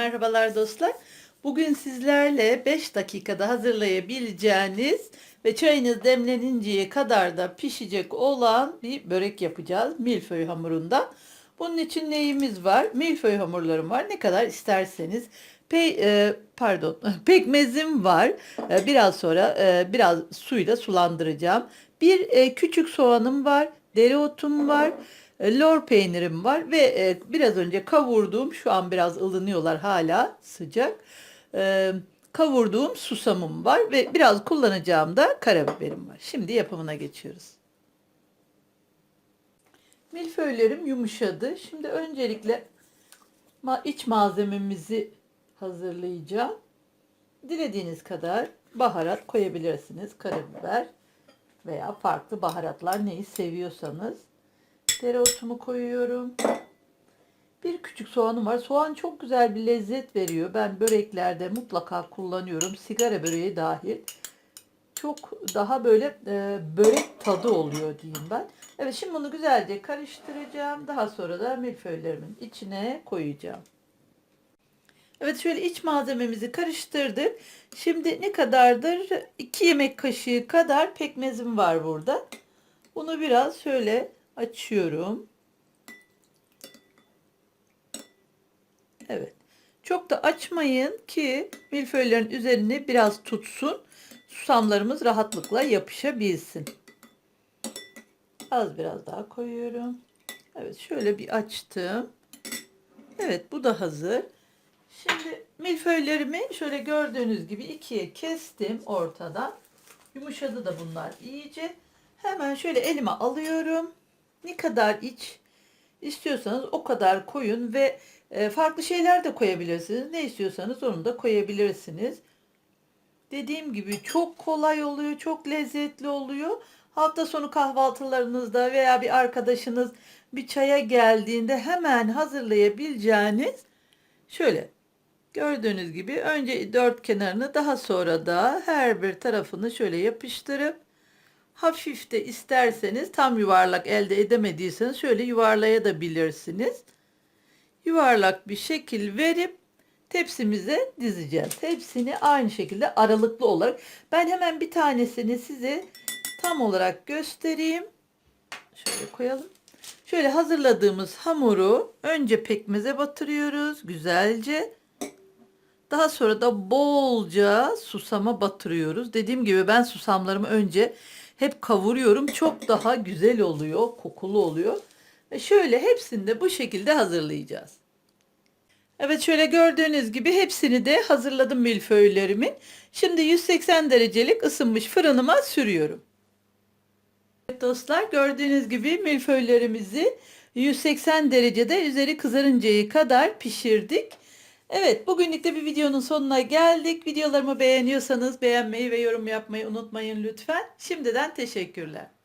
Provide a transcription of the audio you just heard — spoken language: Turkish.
Merhabalar dostlar. Bugün sizlerle 5 dakikada hazırlayabileceğiniz ve çayınız demleninceye kadar da pişecek olan bir börek yapacağız milföy hamurundan. Bunun için neyimiz var? Milföy hamurlarım var. Ne kadar isterseniz. Pe e, pardon, pekmezim var. E, biraz sonra e, biraz suyla sulandıracağım. Bir e, küçük soğanım var. Dereotum var. E, lor peynirim var ve e, biraz önce kavurduğum şu an biraz ılınıyorlar hala sıcak. E, kavurduğum susamım var ve biraz kullanacağım da karabiberim var. Şimdi yapımına geçiyoruz. Milföylerim yumuşadı. Şimdi öncelikle iç malzememizi hazırlayacağım. Dilediğiniz kadar baharat koyabilirsiniz. Karabiber veya farklı baharatlar neyi seviyorsanız. Dereotumu koyuyorum. Bir küçük soğanım var. Soğan çok güzel bir lezzet veriyor. Ben böreklerde mutlaka kullanıyorum. Sigara böreği dahil. Çok daha böyle e, börek tadı oluyor diyeyim ben. Evet şimdi bunu güzelce karıştıracağım. Daha sonra da milföylerimin içine koyacağım. Evet şöyle iç malzememizi karıştırdık. Şimdi ne kadardır? 2 yemek kaşığı kadar pekmezim var burada. Bunu biraz şöyle açıyorum. Evet. Çok da açmayın ki milföylerin üzerine biraz tutsun. Susamlarımız rahatlıkla yapışabilsin. Az biraz daha koyuyorum. Evet şöyle bir açtım. Evet bu da hazır. Şimdi milföylerimi şöyle gördüğünüz gibi ikiye kestim ortadan. Yumuşadı da bunlar iyice. Hemen şöyle elime alıyorum. Ne kadar iç istiyorsanız o kadar koyun ve e, farklı şeyler de koyabilirsiniz. Ne istiyorsanız onu da koyabilirsiniz. Dediğim gibi çok kolay oluyor, çok lezzetli oluyor. Hafta sonu kahvaltılarınızda veya bir arkadaşınız bir çaya geldiğinde hemen hazırlayabileceğiniz şöyle gördüğünüz gibi önce dört kenarını daha sonra da her bir tarafını şöyle yapıştırıp hafif de isterseniz tam yuvarlak elde edemediyseniz şöyle yuvarlayabilirsiniz. Yuvarlak bir şekil verip tepsimize dizeceğiz. Hepsini aynı şekilde aralıklı olarak. Ben hemen bir tanesini size tam olarak göstereyim. Şöyle koyalım. Şöyle hazırladığımız hamuru önce pekmeze batırıyoruz güzelce. Daha sonra da bolca susama batırıyoruz. Dediğim gibi ben susamlarımı önce hep kavuruyorum. Çok daha güzel oluyor, kokulu oluyor. Ve şöyle hepsini de bu şekilde hazırlayacağız. Evet şöyle gördüğünüz gibi hepsini de hazırladım milföylerimin. Şimdi 180 derecelik ısınmış fırınıma sürüyorum. Evet dostlar gördüğünüz gibi milföylerimizi 180 derecede üzeri kızarıncaya kadar pişirdik. Evet bugünlük de bir videonun sonuna geldik. Videolarımı beğeniyorsanız beğenmeyi ve yorum yapmayı unutmayın lütfen. Şimdiden teşekkürler.